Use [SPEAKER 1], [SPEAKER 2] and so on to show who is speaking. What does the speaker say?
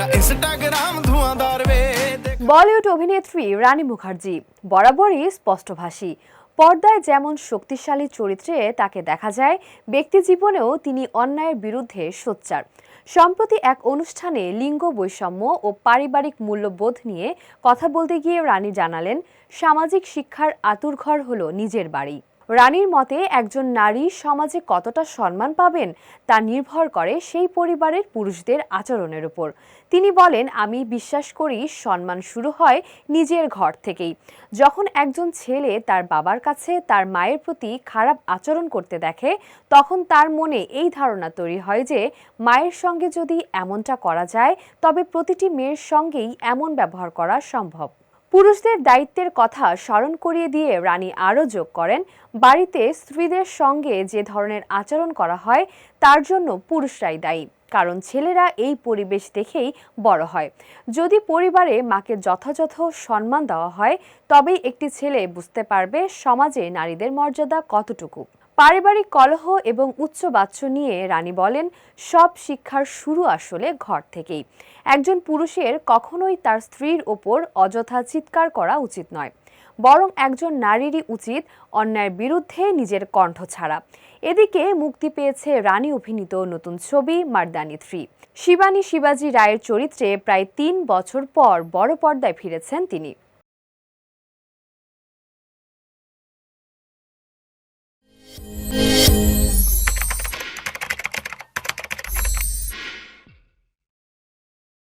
[SPEAKER 1] মেরা Instagram ধোঁয়াদার বে
[SPEAKER 2] বলিউড অভিনেত্রী রানী মুখার্জি, বরাবরই স্পষ্টভাষী। পর্দায় যেমন শক্তিশালী চরিত্রে তাকে দেখা যায়, ব্যক্তি জীবনেও তিনি অন্যায়ের বিরুদ্ধে সোচ্চার। সম্প্রতি এক অনুষ্ঠানে লিঙ্গ বৈষম্য ও পারিবারিক মূল্যবোধ নিয়ে কথা বলতে গিয়ে রানী জানালেন, সামাজিক শিক্ষার আতুরঘর হল নিজের বাড়ি। রানীর মতে একজন নারী সমাজে কতটা সম্মান পাবেন তা নির্ভর করে সেই পরিবারের পুরুষদের আচরণের উপর। তিনি বলেন, আমি বিশ্বাস করি সম্মান শুরু হয় নিজের ঘর থেকেই। যখন একজন ছেলে তার বাবার কাছে তার মায়ের প্রতি খারাপ আচরণ করতে দেখে, তখন তার মনে এই ধারণা তৈরি হয় যে মায়ের সঙ্গে যদি এমনটা করা যায়, তবে প্রতিটি মেয়ের সঙ্গেই এমন ব্যবহার করা সম্ভব। পুরুষদের দায়িত্বের কথা স্মরণ করিয়ে দিয়ে রানী আরও যোগ করেন। বাড়িতে স্ত্রীদের সঙ্গে যে ধরনের আচরণ করা হয়, তার জন্য পুরুষরাই দায়ী। কারণ ছেলেরা এই পরিবেশ দেখেই বড় হয়। যদি পরিবারে মাকে যথাযথ সম্মান দেওয়া হয়, তবেই একটি ছেলে বুঝতে পারবে সমাজে নারীদের মর্যাদা কতটুকু। পারিবারিক কলহ এবং উচ্চবাচ্য নিয়ে রানী বলেন, সব শিক্ষার শুরু আসলে ঘর থেকেই। একজন পুরুষের কখনোই তার স্ত্রীর ওপর অযথা চিৎকার করা উচিত নয়। বরং একজন নারীরই উচিত অন্যায়ের বিরুদ্ধে নিজের কণ্ঠ ছাড়া। এদিকে মুক্তি পেয়েছে রানী অভিনীত নতুন ছবি মার্দানি থ্রি। শিবানী শিবাজি রায়ের চরিত্রে প্রায় তিন বছর পর বড় পর্দায় ফিরেছেন তিনি। Bye.